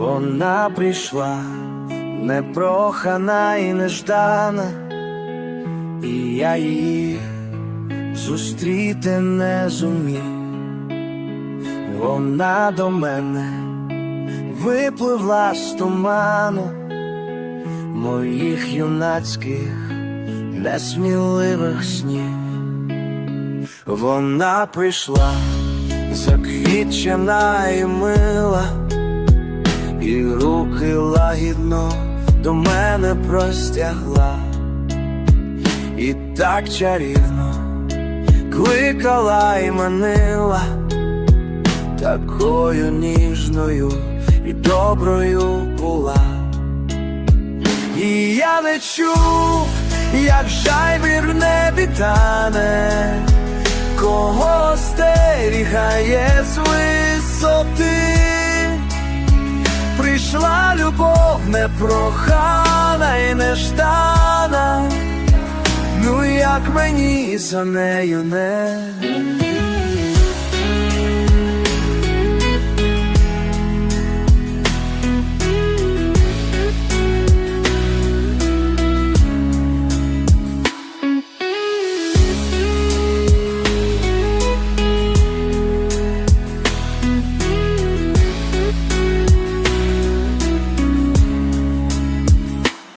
Вона прийшла непрохана і неждана, і я її зустріти не зумів. Вона до мене випливла з туману моїх юнацьких несміливих снів. Вона прийшла заквітчена і мила, лагідно до мене простягла, і так чарівно кликала і манила, такою ніжною і доброю була. І я не чув, як жайвір небі тане, кого стерігає з висоти. Любов непрохана і неждана, ну як мені за нею не